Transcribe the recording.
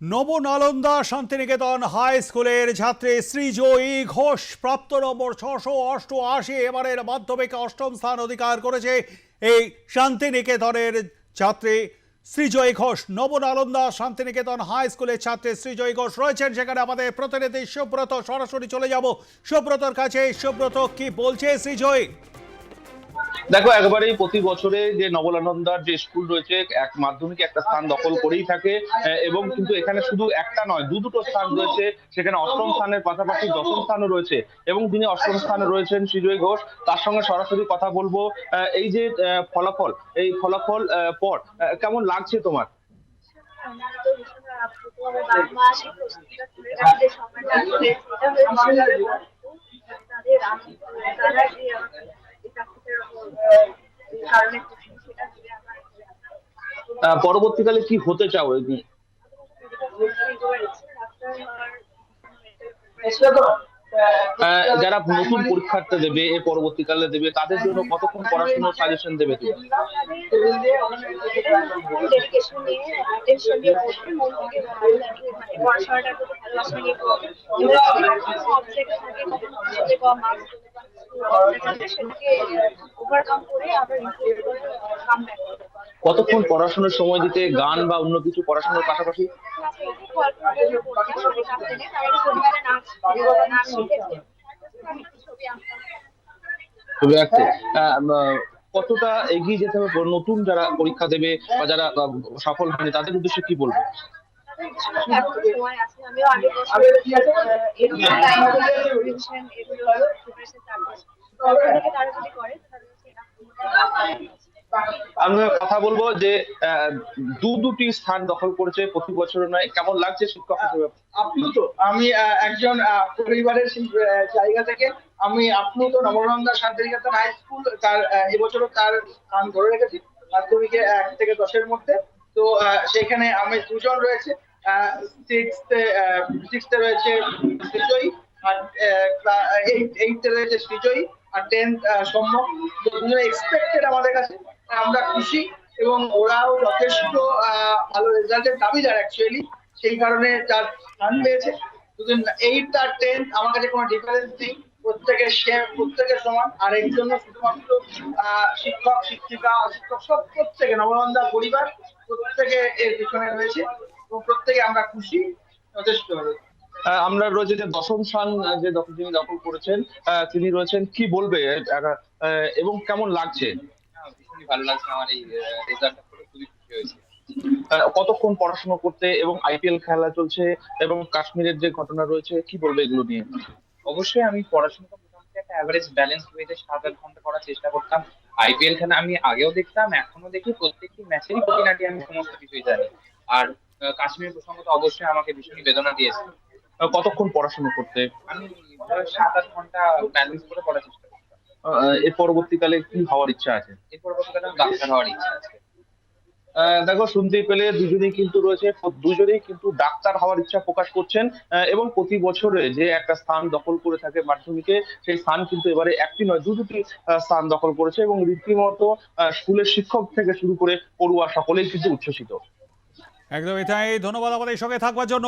Nabanalanda Santiniketan high স্কুলের ছাত্রী শ্রীজয়ী ঘোষ প্রাপ্ত নম্বর ছশো অষ্টআশি, এবারের মাধ্যমিক অষ্টম স্থান অধিকার করেছে এই শান্তিনিকেতনের ছাত্রী শ্রীজয়ী ঘোষ। নবনালন্দা শান্তিনিকেতন হাই স্কুলের ছাত্রী শ্রীজয়ী ঘোষ রয়েছেন সেখানে আমাদের প্রতিনিধি সুব্রত, সরাসরি চলে যাব। সুব্রতর কাছে, সুব্রত কি বলছে শ্রীজয়ী দেখো, একবারেই প্রতি বছরে যে নবলানন্দার যে স্কুল রয়েছে, এক মাধ্যমিক একটা স্থান দখল করেই থাকে এবং কিন্তু এখানে শুধু একটা নয়, দু দুটো স্থান রয়েছে। সেখানে অষ্টম স্থানের পাশাপাশি দশম স্থানও রয়েছে, এবং তিনি অষ্টম স্থানে রয়েছেন সুজয় ঘোষ। তার সঙ্গে সরাসরি কথা বলব এই যে ফলাফল, এই ফলাফল পর কেমন লাগছে তোমার? তাদের আনন্দ তারা যে আমাকে এই চাকরিটার উপর এই পরবর্তীকালে কি হতে চাও যারা নতুন পরীক্ষার্থী দেবে এ পরবর্তীকালে দেবে তাদের জন্য কতক্ষণ পড়াশোনার সাজেশন দেবে তুমি ডেডিকেশন কতক্ষণ পড়াশোনার সময় দিতে গান বা অন্য কিছু পড়াশোনার পাশাপাশি? কতটা এগিয়ে যেতে হবে নতুন যারা পরীক্ষা দেবে বা যারা সফল হয়নি তাদের উদ্দেশ্যে কি বলব? আমিও আগে তারা যদি করে আমরা কথা বলব যে দু দুটি স্থান দখল করেছে প্রতি বছর নয়। কেমন লাগছে শিক্ষক হিসেবে? আপ্লুত আমি একজন পরিবারের জায়গা থেকে আমি আপ্লুত নবনন্দা শান্তিনিকেতন হাই স্কুল তার এবছরও তার স্থান ধরে রেখেছি মাধ্যমিকে এক থেকে দশের মধ্যে। তো সেখানে আমি দুজন রয়েছে সিক্সথে সিক্সথে রয়েছে সৃজয়ী আর এইটে রয়েছে সৃজয়ী আর সৌম্য দুজন এক্সপেক্টেড আমাদের কাছে আমরা খুশি এবং ওরাও যথেষ্ট ভালো রেজাল্টের দাবিদার অ্যাকচুয়ালি সেই কারণে তার স্থান পেয়েছে। দুজন এইট আর টেন্থ আমার কাছে কোনো ডিফারেন্স নেই। প্রত্যেকের সেম প্রত্যেকের সমান। আর এর জন্য শুধুমাত্র শিক্ষক শিক্ষিকা শিক্ষক সব প্রত্যেকে নবনন্দা পরিবার প্রত্যেকে এর পিছনে রয়েছে। এবং প্রত্যেকে আমরা খুশি যথেষ্ট আহ, আমরা রয়েছে যে দশম স্থান যে দখল যিনি দখল করেছেন তিনি রয়েছেন কি বলবে? এবং কেমন লাগছে? ভালো লাগছে আমার এই রেজাল্টটা খুবই খুশি হয়েছি। কতক্ষণ পড়াশোনা করতে এবং আইপিএল খেলা চলছে এবং কাশ্মীরের যে ঘটনা রয়েছে কি বলবে এগুলো নিয়ে? অবশ্যই আমি পড়াশোনা মোটামুটি একটা অ্যাভারেজ ব্যালেন্স ওয়েতে সাত আট ঘণ্টা করার চেষ্টা করতাম। আইপিএল খেলা আমি আগেও দেখতাম এখনও দেখি প্রত্যেকটি ম্যাচেরই খুঁটিনাটি আমি সমস্ত কিছুই জানি। আর কাশ্মীর প্রসঙ্গ তো অবশ্যই আমাকে ভীষণই বেদনা দিয়েছে। কতক্ষণ পড়াশোনা করতে? আমি সাত আট ঘণ্টা ব্যালেন্স করে পড়ার চেষ্টা করতাম। এর পরবর্তীকালে কি হওয়ার ইচ্ছা আছে? এর পরবর্তীকালে ডাক্তার হওয়ার ইচ্ছা আছে। দেখো শুনতেই পেলে দুজনেই কিন্তু রয়েছে দুজনেই কিন্তু ডাক্তার হওয়ার ইচ্ছা প্রকাশ করছেন এবং প্রতি বছরে যে একটা স্থান দখল করে থাকে মাধ্যমিকে সেই স্থান কিন্তু এবারে একটি নয় দু দুটি স্থান দখল করেছে এবং রীতিমতো আহ, স্কুলের শিক্ষক থেকে শুরু করে পড়ুয়া সকলেই কিন্তু উচ্ছ্বসিত। একদমই তাই ধন্যবাদ আমাদের সঙ্গে থাকবার জন্য।